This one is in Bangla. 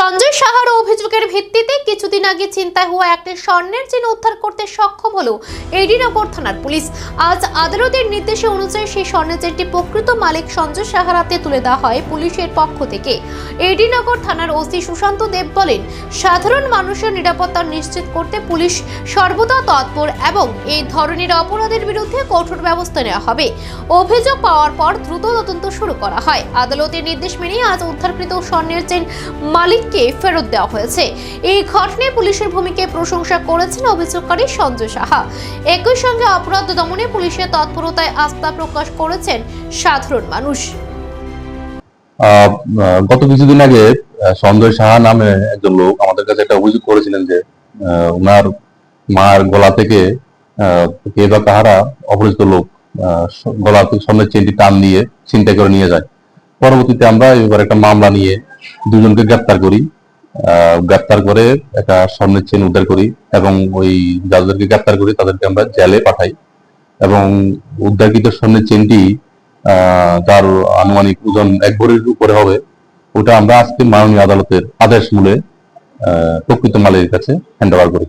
সঞ্জয় সাহার অভিযোগের ভিত্তিতে কিছুদিন আগে চিন্তায় হওয়া একটি স্বর্ণের চেন উদ্ধার করতে সক্ষম হলো এডিনগর থানার পুলিশ। আজ আদালতের নির্দেশে অনুযায়ী সেই স্বর্ণের চেনটি প্রকৃত মালিক সঞ্জয় সাহার হাতে তুলে দেওয়া হয় পুলিশের পক্ষ থেকে। এডিনগর থানার ওসি সুশান্ত দেব বলেন, সাধারণ মানুষের নিরাপত্তা নিশ্চিত করতে পুলিশ সর্বদা তৎপর এবং এই ধরনের অপরাধের বিরুদ্ধে কঠোর ব্যবস্থা নেওয়া হবে। অভিযোগ পাওয়ার পর দ্রুত তদন্ত শুরু করা হয়। আদালতের নির্দেশ মেনে আজ উদ্ধারকৃত স্বর্ণের চেন মালিককে ফেরত দেওয়া হয়েছে। এই ঘটনায় পুলিশের ভূমিকায় প্রশংসা করেছেন অভিযোগকারী সঞ্জয় সাহা। একই সঙ্গে অপরাধ দমনে পুলিশের তৎপরতায় আস্থা প্রকাশ করেছেন সাধারণ মানুষ। গত কিছুদিন আগে সঞ্জয় সাহা নামে একজন লোক আমাদের কাছে একটা অভিযোগ করেছিলেন যে ওনার মার গলা থেকে কে বা কাহারা অপরিচিত লোক গলা থেকে স্বর্ণের চেনটি টান দিয়ে চিন্তা করে নিয়ে যায়। পরবর্তীতে আমরা এবার একটা মামলা নিয়ে দুজনকে গ্রেপ্তার করি। গ্রেপ্তার করে একটা স্বর্ণের চেন উদ্ধার করি এবং ওই যাদেরকে গ্রেপ্তার করি তাদেরকে আমরা জেলে পাঠাই এবং উদ্ধারকৃত স্বর্ণের চেনটি তার আনুমানিক ওজন এক ভরির উপরে হবে। ওটা আমরা আজকে মাননীয় আদালতের আদেশ মূলে প্রকৃত মালের কাছে হ্যান্ড ওভার করি।